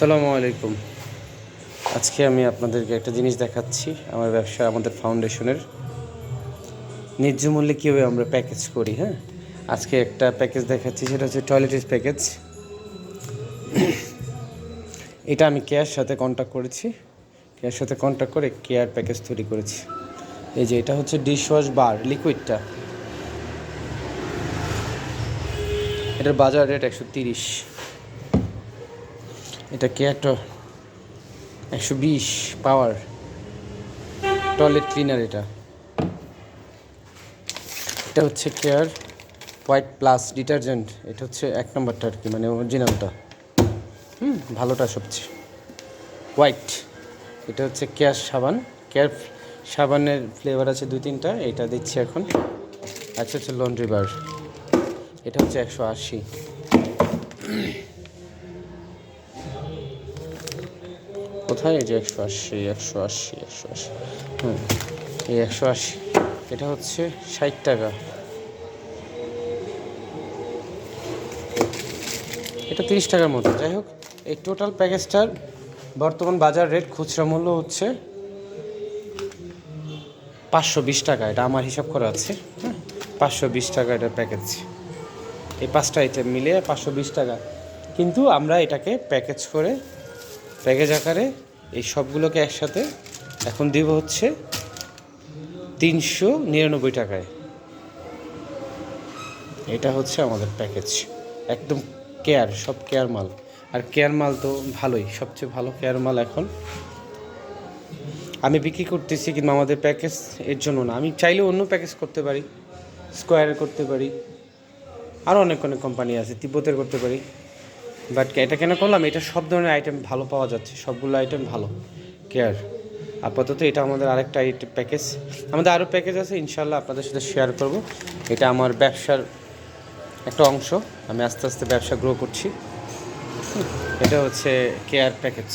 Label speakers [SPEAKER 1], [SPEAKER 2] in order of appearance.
[SPEAKER 1] আসসালামু আলাইকুম। আজকে আমি আপনাদেরকে একটা জিনিস দেখাচ্ছি, আমার ব্যবসা, আমাদের ফাউন্ডেশনের। ন্যায্য মূল্যে কীভাবে আমরা প্যাকেজ করি হ্যাঁ? আজকে একটা প্যাকেজ দেখাচ্ছি, সেটা হচ্ছে টয়লেটের প্যাকেজ। এটা আমি কেয়ার সাথে কন্ট্যাক্ট করেছি। কেয়ার সাথে কন্ট্যাক্ট করে কেয়ার প্যাকেজ তৈরি করেছি। এই যে এটা হচ্ছে ডিশ ওয়াশ বার লিকুইডটা এটার বাজার রেট একশো তিরিশ। এটা কেয়ারটা একশো বিশ পাওয়ার টয়লেট ক্লিনার এটা। এটা হচ্ছে কেয়ার হোয়াইট প্লাস ডিটারজেন্ট এটা হচ্ছে এক নম্বরটা আর কি মানে অরিজিনালটা হুম, ভালোটা সবচেয়ে। হোয়াইট এটা হচ্ছে কেয়ার সাবান। কেয়ার সাবানের ফ্লেভার আছে দুই তিনটা, এটা দিচ্ছি এখন। আচ্ছা হচ্ছে লন্ড্রি বার এটা হচ্ছে একশো আশি। কোথায়? এই যে একশো আশি একশো আশি একশো আশি। হুম, এই একশো আশি। এটা হচ্ছে ষাট টাকা। এটা তিরিশ টাকার মতো। যাই হোক, এই টোটাল প্যাকেজটার বর্তমান বাজার রেট খুচরা মূল্য হচ্ছে পাঁচশো বিশ টাকা। এটা আমার হিসাব করা আছে। হ্যাঁ পাঁচশো বিশ টাকা এটা প্যাকেজ এই পাঁচটা আইটেম মিলে পাঁচশো বিশ টাকা। কিন্তু আমরা এটাকে প্যাকেজ করে প্যাকেজ আকারে এই সবগুলোকে একসাথে এখন দিব হচ্ছে তিনশো নিরানব্বই টাকায়। এটা হচ্ছে আমাদের প্যাকেজ একদম কেয়ার সব কেয়ার মাল। আর কেয়ার মাল তো ভালোই, সবচেয়ে ভালো কেয়ার মাল এখন। আমি বিক্রি করতেছি কিন্তু আমাদের প্যাকেজ এর জন্য না। আমি চাইলেও অন্য প্যাকেজ করতে পারি স্কোয়ারের করতে পারি। আরও অনেক অনেক কোম্পানি আছে, তিব্বতের করতে পারি। বাট এটা কেন করলাম? এটা সব ধরনের আইটেম ভালো পাওয়া যাচ্ছে। সবগুলো আইটেম ভালো। কেয়ার আপাতত এটা আমাদের আরেকটা প্যাকেজ আমাদের আরও প্যাকেজ আছে ইনশাল্লাহ আপনাদের সাথে শেয়ার করব। এটা আমার ব্যবসার একটা অংশ। আমি আস্তে আস্তে ব্যবসা গ্রো করছি। এটা হচ্ছে কেয়ার প্যাকেজ